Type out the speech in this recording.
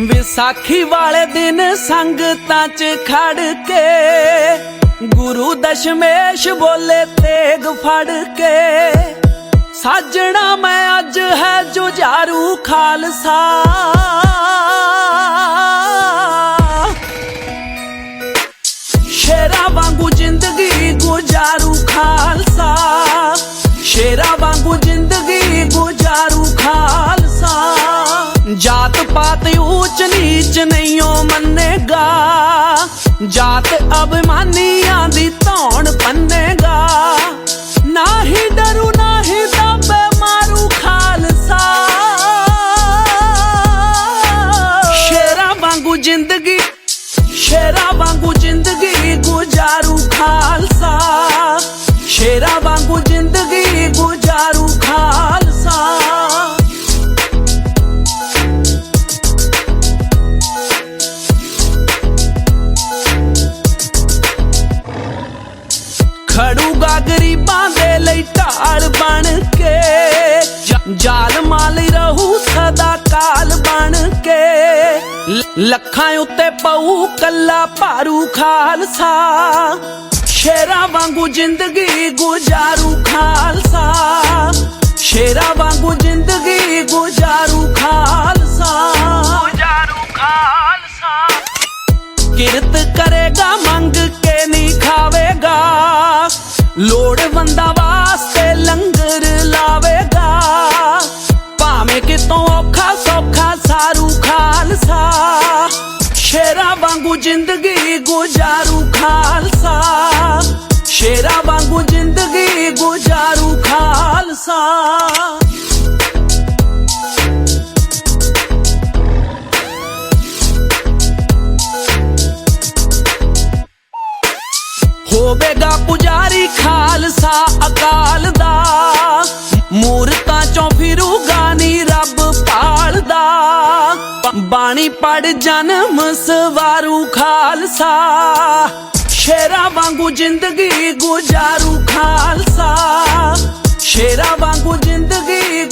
ਵਿਸਾਖੀ ਵਾਲੇ ਦਿਨ ਸੰਗਤਾਂ 'ਚ ਖੜ ਕੇ ਗੁਰੂ ਦਸ਼ਮੇਸ਼ ਬੋਲੇ ਤੇਗ ਫੜ ਕੇ, ਸਾਜਣਾ ਮੈਂ ਅੱਜ ਹੈ ਜੁਝਾਰੂ ਖਾਲਸਾ। ਜਾਤ ਪਾਤ ਊਚ ਨੀਚ ਨਹੀਂ ਓ ਮੰਨੇਗਾ। ਜਾਤ ਅਭਿਮਾਨੀਆਂ ਖੜੂਗਾ ਗਰੀਬਾਂ ਦੇ ਲਈ ਢਾਲ ਬਣ ਕੇ। ਜ- ਜ਼ਾਲਮਾਂ ਰਹੂ ਸਦਾ ਕਾਲ ਬਣ ਕੇ। ਲੱਖਾਂ ਉੱਤੇ ਪਊ ਕੱਲਾ ਭਾਰੂ ਖਾਲਸਾ। ਸ਼ੇਰਾ ਵਾਂਗੂ ਜ਼ਿੰਦਗੀ ਗੁਜ਼ਾਰੂ ਖਾਲਸਾ। ਸ਼ੇਰਾ ਵਾਂਗੂ ਜ਼ਿੰਦਗੀ ਲੋੜਵੰਦਾਂ ਵਾਸਤੇ ਲੰਗਰ ਲਾਵੇਗਾ। ਭਾਵੇਂ ਕਿਤੋਂ ਔਖਾ ਸੌਖਾ ਸਾਰੂ ਖਾਲਸਾ, ਸ਼ੇਰਾ ਵਾਂਗੂ ਜ਼ਿੰਦਗੀ ਗੁਜ਼ਾਰੂ ਖਾਲਸਾ। ਸ਼ੇਰਾ ਵਾਂਗੂ ਜ਼ਿੰਦਗੀ ਗੁਜ਼ਾਰੂ ਖਾਲਸਾ। ਹੋਵੇਗਾ ਪੁਜਾਰੀ ਖਾਲਸਾ ਅਕਾਲ ਦਾ। ਮੂਰਤਾਂ ਚੋਂ ਫਿਰੂਗਾ ਨੀ ਰੱਬ ਪਾਲਦਾ। ਬਾਣੀ ਪੜ ਜਨਮ ਸਵਾਰੂ ਖਾਲਸਾ। ਸ਼ੇਰਾ ਵਾਂਗੂ ਜ਼ਿੰਦਗੀ ਗੁਜ਼ਾਰੂ ਖਾਲਸਾ। ਸ਼ੇਰਾ ਵਾਂਗੂ ਜ਼ਿੰਦਗੀ